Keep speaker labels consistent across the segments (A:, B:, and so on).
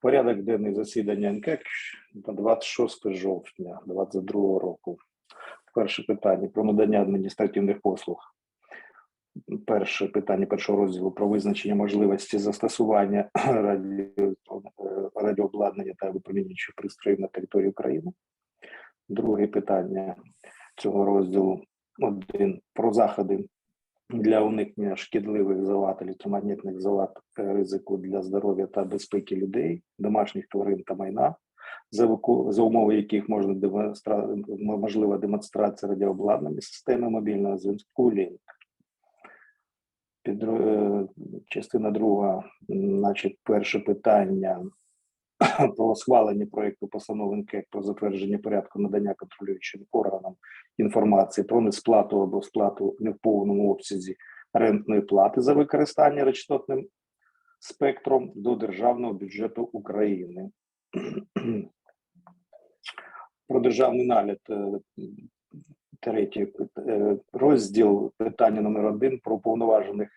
A: Порядок денний засідання НКЕК на 26 жовтня 2022 року. Перше питання про надання адміністративних послуг. Перше питання першого розділу про визначення можливості застосування е, радіообладнання та випромінюючих пристроїв на території України. Друге питання цього розділу один про заходи для уникнення шкідливих залат електромагнітних залат е, ризику для здоров'я та безпеки людей, домашніх тварин та майна, за, умови яких можна демонстра... можлива демонстрація радіообладнання системи мобільного зв'язку Лінк. Підро... е, Частина друга, значить, перше питання про схвалення проекту постанови НКЕК про затвердження порядку надання контролюючим органам інформації про несплату або сплату не в повному обсязі рентної плати за використання речтотним спектром до державного бюджету України. Про державний нагляд е, третій е, розділ питання номер один про повноважених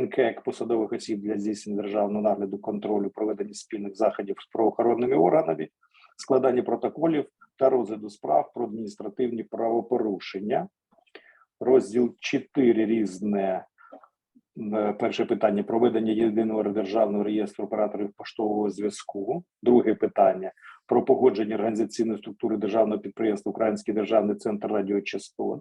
A: НКЕК посадових осіб для здійснення державного нагляду контролю проведення спільних заходів з правоохоронними органами, складання протоколів та розгляду справ про адміністративні правопорушення. Розділ 4 різне. Е, Перше питання проведення єдиного державного реєстру операторів поштового зв'язку. Друге питання про погодження організаційної структури державного підприємства Український державний центр радіочастот.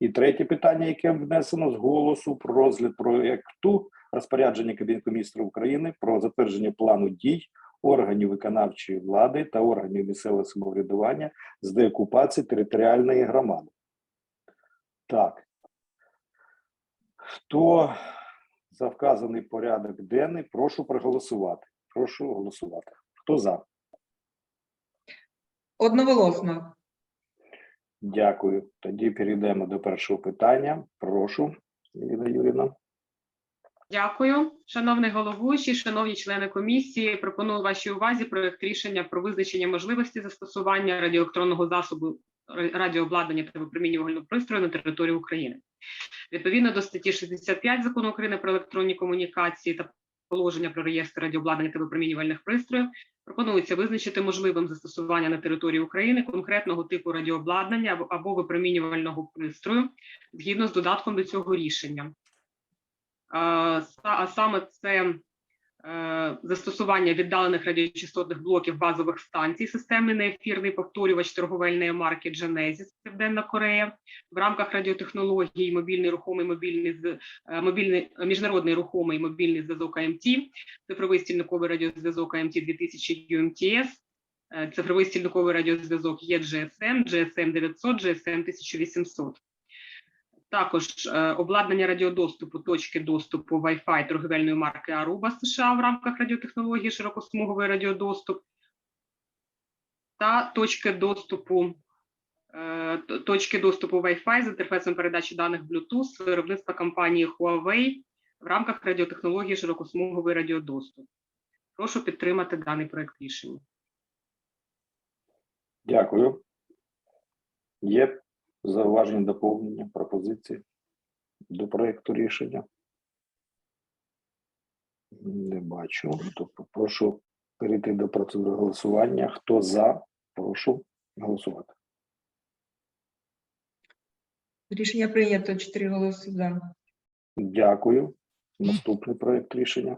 A: І третє питання, яке внесено з голосу про розгляд проєкту розпорядження Кабінету міністрів України про затвердження плану дій органів виконавчої влади та органів місцевого самоврядування з деокупації територіальної громади. Так. Хто за вказаний порядок денний, прошу проголосувати. Прошу голосувати. Хто за?
B: Одноголосно.
A: Дякую. Тоді перейдемо до першого питання. Прошу, Ірина Юріна.
C: Дякую, шановний головуючий, шановні члени комісії. Пропоную вашій увазі проект рішення про визначення можливості застосування радіоелектронного засобу радіообладнання та випромінювального пристрою на території України. Відповідно до статті 65 закону України про електронні комунікації та положення про реєстр радіообладнання та випромінювальних пристроїв пропонується визначити можливим застосування на території України конкретного типу радіообладнання або- випромінювального пристрою згідно з додатком до цього рішення. А саме це застосування віддалених радіочастотних блоків базових станцій системи неефірний повторювач торговельної марки Genesis Південна Корея в рамках радіотехнології мобільний рухомий мобільний е, мобільний е, міжнародний рухомий мобільний зв'язок АМТ, цифровий стільниковий радіозв'язок АМТ 2000 UMTS, е, цифровий стільниковий радіозв'язок є GSM, GSM 900, GSM 1800. Також е, обладнання радіодоступу, точки доступу Wi-Fi торговельної марки Aruba США в рамках радіотехнології широкосмуговий радіодоступ та точки доступу е, точки доступу Wi-Fi з інтерфейсом передачі даних Bluetooth виробництва компанії Huawei в рамках радіотехнології широкосмуговий радіодоступ. Прошу підтримати даний проект рішення.
A: Дякую. Є зауваження, доповнення, пропозиції до проекту рішення? Не бачу. Тобто прошу перейти до процедури голосування. Хто за, прошу голосувати.
B: Рішення прийнято. Чотири голоси за.
A: Дякую. Наступний проект рішення.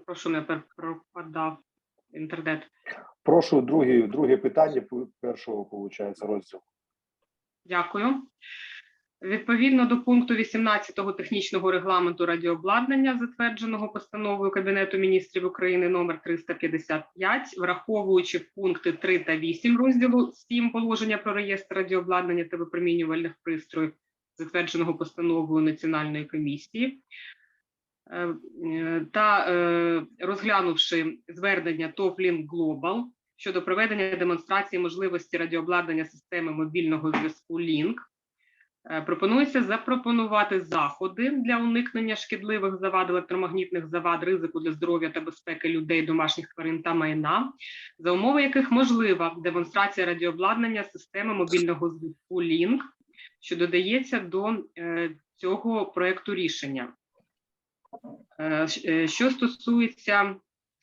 C: Прошу, не пропадав інтернет.
A: Прошу друге, друге питання першого, виходить, розділу.
C: Дякую. Відповідно до пункту 18 технічного регламенту радіообладнання, затвердженого постановою Кабінету міністрів України номер 355, враховуючи пункти 3 та 8 розділу 7 положення про реєстр радіообладнання та випромінювальних пристроїв, затвердженого постановою Національної комісії, та е, розглянувши звернення ТОВ Link Global щодо проведення демонстрації можливості радіообладнання системи мобільного зв'язку Е, Пропонується запропонувати заходи для уникнення шкідливих завад, електромагнітних завад, ризику для здоров'я та безпеки людей, домашніх тварин та майна, за умови яких можлива демонстрація радіообладнання системи мобільного зв'язку Лінк, що додається до е, цього проекту рішення. Е, е, Що стосується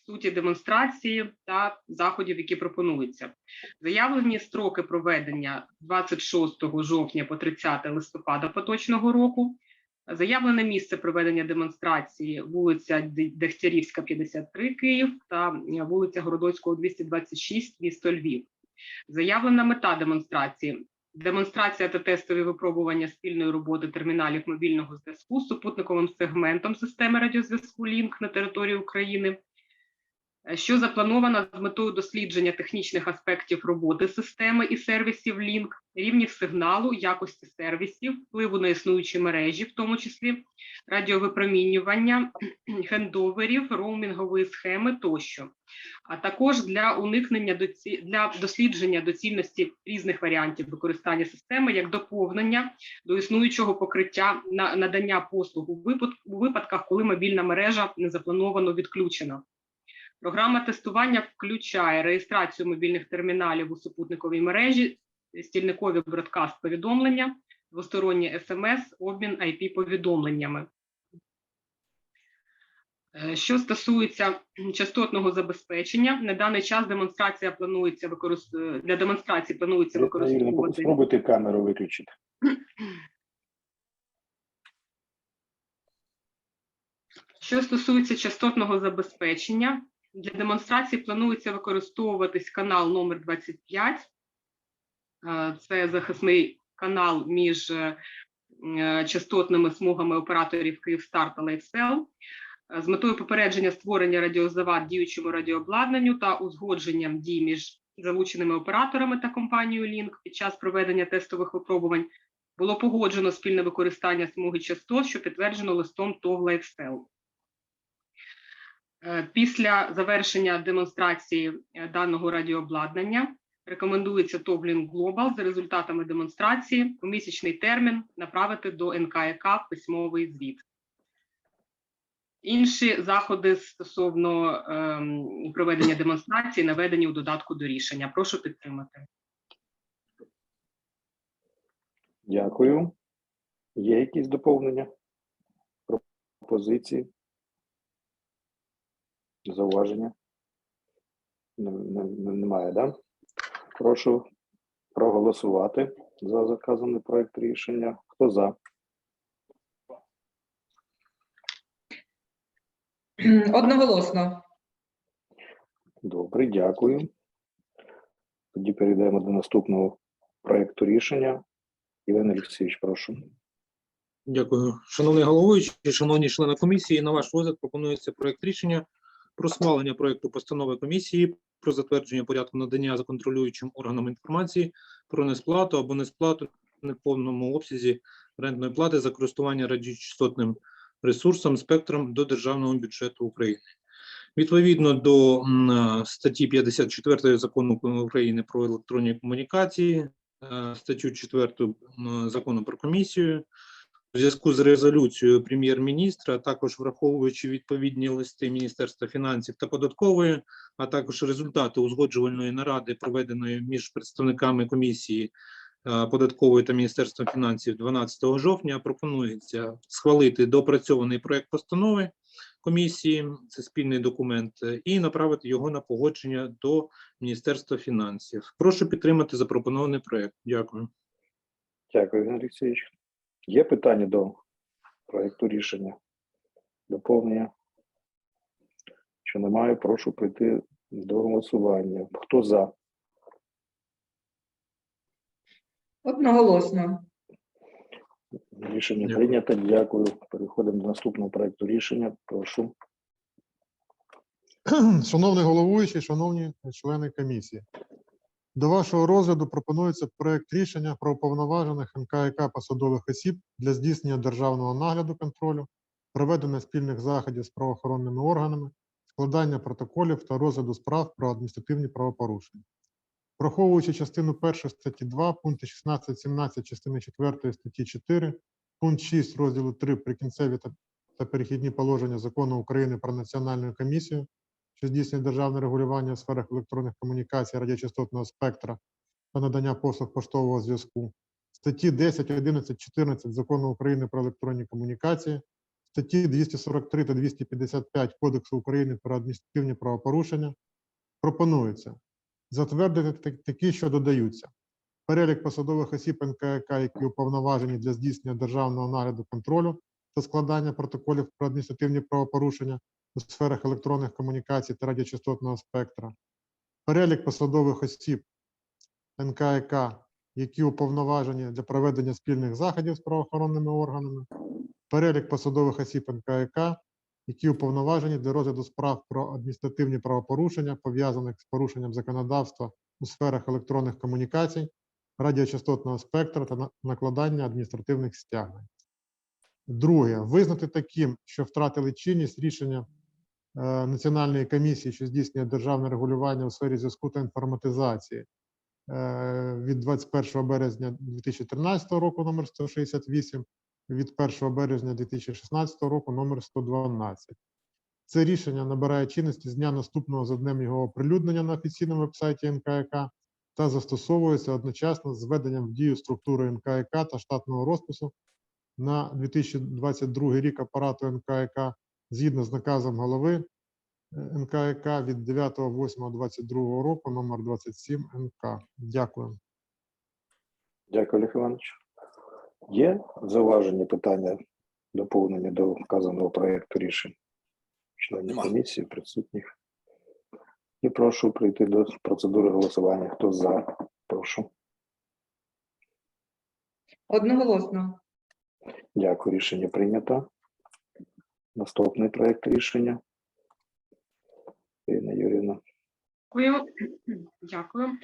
C: суті демонстрації та заходів, які пропонуються. Заявлені строки проведення 26 жовтня по 30 листопада поточного року. Заявлене місце проведення демонстрації вулиця Дегтярівська, 53, Київ та е, вулиця Городоцького, 226, місто Львів. Заявлена мета демонстрації демонстрація та тестові випробування спільної роботи терміналів мобільного зв'язку з супутниковим сегментом системи радіозв'язку Лінк на території України що запланована з метою дослідження технічних аспектів роботи системи і сервісів Link, рівнів сигналу, якості сервісів, впливу на існуючі мережі, в тому числі радіовипромінювання, хендоверів, роумінгової схеми тощо, а також для уникнення доці... для дослідження доцільності різних варіантів використання системи як доповнення до існуючого покриття на надання послуг у випадках, коли мобільна мережа не заплановано відключена. Програма тестування включає реєстрацію мобільних терміналів у супутниковій мережі, стільникові бродкаст повідомлення, двосторонні смс, обмін IP-повідомленнями. Е, Що стосується частотного забезпечення, на даний час демонстрація планується використ... е, для демонстрації планується використовувати
A: Спробуйте камеру виключити.
C: Що стосується частотного забезпечення, для демонстрації планується використовуватись канал номер 25. Е, Це захисний канал між е, частотними смугами операторів Київстар та LifeCell е, з метою попередження створення радіозавад діючому радіообладнанню та узгодженням дій між залученими операторами та компанією Лінк під час проведення тестових випробувань було погоджено спільне використання смуги частот, що підтверджено листом ТОВ LifeCell. Е, Після завершення демонстрації е, даного радіообладнання рекомендується Link Global за результатами демонстрації у місячний термін направити до НКК письмовий звіт. Інші заходи стосовно ем, проведення демонстрації наведені у додатку до рішення. Прошу підтримати.
A: Дякую. Є якісь доповнення? Пропозиції? Зауваження? Не- не- не- Немає, да? Прошу проголосувати за заказаний проект рішення. Хто за?
B: Одноголосно.
A: Добре, дякую. Тоді перейдемо до наступного проекту рішення. Іван Олексійович, прошу.
D: Дякую. Шановний головуючий, шановні члени комісії, на ваш розгляд пропонується проект рішення про схвалення проекту постанови комісії про затвердження порядку надання за контролюючим органом інформації про несплату або несплату в неповному обсязі рентної плати за користування радіочастотним ресурсом спектром до державного бюджету України. Відповідно до статті 54 закону України про електронні комунікації, е, статтю 4 закону про комісію, у зв'язку з резолюцією прем'єр-міністра, також враховуючи відповідні листи Міністерства фінансів та податкової, а також результати узгоджувальної наради, проведеної між представниками комісії е, податкової та Міністерства фінансів 12 жовтня, пропонується схвалити доопрацьований проект постанови комісії, це спільний документ, е, і направити його на погодження до Міністерства фінансів. Прошу підтримати запропонований проект. Дякую.
A: Дякую, Олексійович. Є питання до проекту рішення? Доповнення? Що немає, прошу прийти до голосування. Хто за?
B: Одноголосно.
A: Рішення
D: Дякую.
A: прийнято. Дякую. Переходимо до наступного проекту рішення. Прошу.
E: Шановний головуючий, шановні члени комісії, до вашого розгляду пропонується проект рішення про уповноважених НКК посадових осіб для здійснення державного нагляду контролю, проведення спільних заходів з правоохоронними органами, складання протоколів та розгляду справ про адміністративні правопорушення. Враховуючи частину 1 статті 2, пункти 16-17 частини 4 статті 4, пункт 6 розділу 3 прикінцеві та перехідні положення Закону України про національну комісію, що здійснює державне регулювання у сферах електронних комунікацій, радіочастотного спектра та надання послуг поштового зв'язку, статті 10, 11, 14 Закону України про електронні комунікації, статті 243 та 255 Кодексу України про адміністративні правопорушення пропонується затвердити такі, що додаються. Перелік посадових осіб НКК, які уповноважені для здійснення державного нагляду контролю та складання протоколів про адміністративні правопорушення у сферах електронних комунікацій та радіочастотного спектра. Перелік посадових осіб НКК, які уповноважені для проведення спільних заходів з правоохоронними органами. Перелік посадових осіб НКК, які уповноважені для розгляду справ про адміністративні правопорушення, пов'язаних з порушенням законодавства у сферах електронних комунікацій, радіочастотного спектра та накладання адміністративних стягнень. Друге, визнати таким, що втратили чинність рішення Національної комісії, що здійснює державне регулювання у сфері зв'язку та інформатизації е, від 21 березня 2013 року номер 168 від 1 березня 2016 року номер 112. Це рішення набирає чинності з дня наступного за днем його оприлюднення на офіційному вебсайті НКК та застосовується одночасно з введенням в дію структури НКК та штатного розпису на 2022 рік апарату НКК згідно з наказом голови е, НКК від 9.08.22 року номер 27 НК. Дякую.
A: Дякую, Олег Іванович. Є зауваження питання доповнення до вказаного проекту рішень членів комісії, присутніх. І прошу прийти до процедури голосування. Хто за? Прошу.
B: Одноголосно.
A: Дякую, рішення прийнято. Наступний проект рішення. Ірина Юрівна.
C: Дякую. Дякую.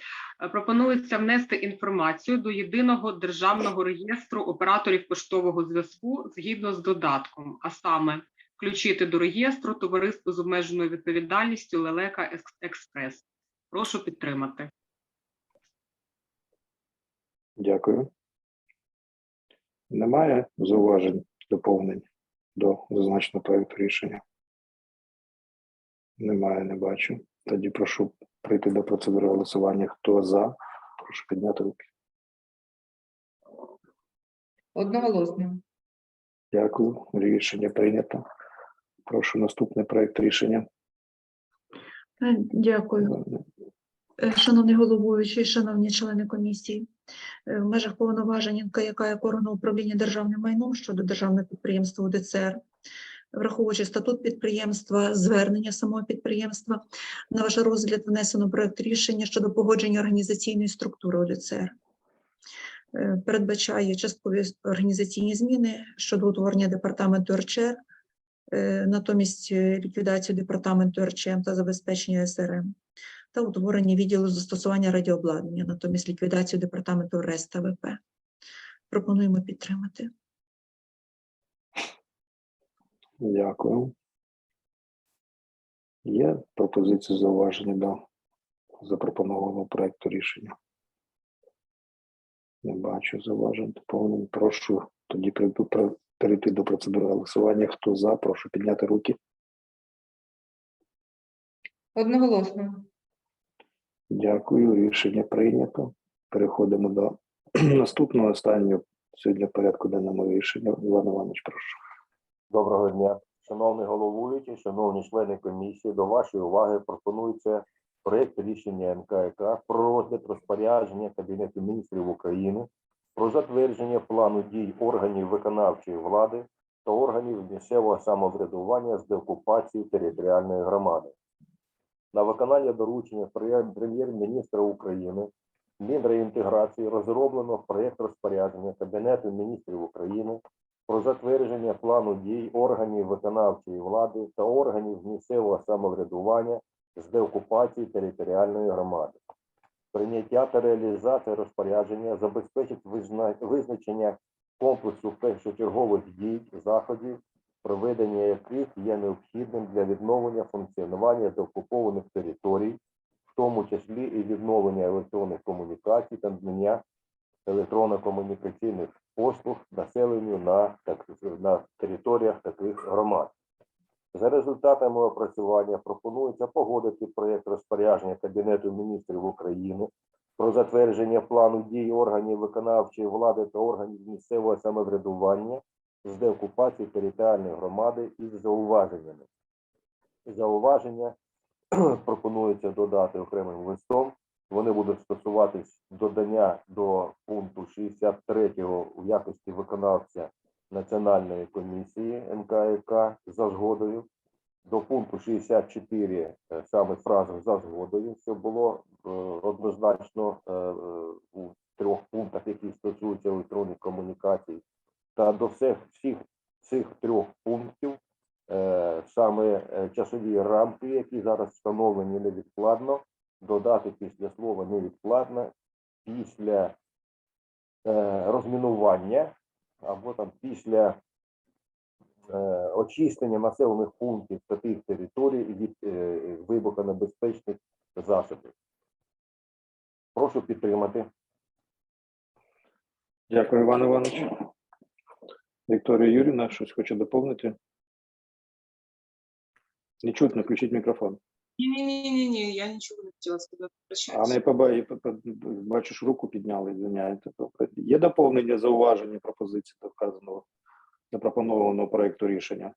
C: Пропонується внести інформацію до єдиного державного реєстру операторів поштового зв'язку згідно з додатком, а саме включити до реєстру товариство з обмеженою відповідальністю Лелека Екс- Експрес. Прошу підтримати.
A: Дякую. Немає зауважень, доповнень до зазначеного проекту рішення? Немає, не бачу. Тоді прошу прийти до процедури голосування. Хто за? Прошу підняти руки.
B: Одноголосно.
A: Дякую. Рішення прийнято. Прошу наступний проект рішення.
F: Е, Дякую. Е, Шановний головуючий, шановні члени комісії, е, в межах повноважень НКЯК як органу управління державним майном щодо державного підприємства УДЦР, враховуючи статут підприємства, звернення самого підприємства, на ваш розгляд внесено проект рішення щодо погодження організаційної структури УДЦР. Е, Передбачає часткові організаційні зміни щодо утворення департаменту РЧР, е, натомість е, ліквідацію департаменту РЧМ та забезпечення СРМ та утворення відділу застосування радіообладнання, натомість ліквідацію департаменту РЕС та ВП. Пропонуємо підтримати.
A: Дякую. Є пропозиції зауваження до запропонованого проекту рішення? Не бачу зауважень. Доповнень. Прошу тоді перейти до процедури голосування. Хто за, прошу підняти руки.
B: Одноголосно.
A: Дякую. Рішення прийнято. Переходимо до наступного останнього сьогодні порядку денному рішення. Іван Іванович, прошу.
G: Доброго дня, шановний головуючий, шановні члени комісії. До вашої уваги пропонується проект рішення НКК про розгляд розпорядження Кабінету міністрів України про затвердження плану дій органів виконавчої влади та органів місцевого самоврядування з деокупації територіальної громади. На виконання доручення прем'єр- прем'єр-міністра України Мінреінтеграції розроблено проект розпорядження Кабінету міністрів України про затвердження плану дій органів виконавчої влади та органів місцевого самоврядування з деокупації територіальної громади. Прийняття та реалізація розпорядження забезпечить визначення комплексу першочергових дій, заходів, проведення яких є необхідним для відновлення функціонування деокупованих територій в тому числі і відновлення електронних комунікацій та надання електронно-комунікаційних послуг населенню на, так, на територіях таких громад. За результатами опрацювання пропонується погодити проєкт розпорядження Кабінету міністрів України про затвердження плану дій органів виконавчої влади та органів місцевого самоврядування з деокупації територіальної громади із зауваженнями. Зауваження пропонується додати окремим листом. Вони будуть стосуватись додання до пункту 63 у якості виконавця Національної комісії НКК за згодою. До пункту 64 е, саме фраза за згодою, що було е, однозначно е, у трьох пунктах, які стосуються електронних комунікацій, та до всіх всіх цих трьох пунктів е, саме е, часові рамки, які зараз встановлені невідкладно, додати після слова невідкладно, після е, розмінування або там після е, очищення населених пунктів та тих територій від вибухонебезпечних засобів. Прошу підтримати.
A: Дякую, Іван Іванович. Вікторія Юрівна, щось хоче доповнити? Не чутно, включіть мікрофон.
H: Не-не-не-не, я ничего не хотела сказать.
A: А не поба- я по- по- бачиш, руку підняли, звиняєте. Тобто Є доповнення, зауваження, пропозиції до вказаного запропонованого проекту рішення?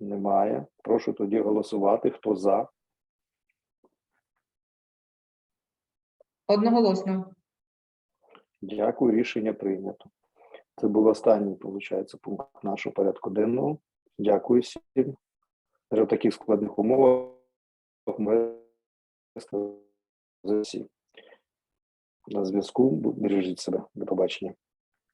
A: Немає. Прошу тоді голосувати. Хто за?
B: Одноголосно.
A: Дякую, рішення прийнято. Це був останній, виходить, пункт нашого порядку денного. Дякую всім. В таких складних умовах ми за всі. На зв'язку. Бережіть себе. До побачення.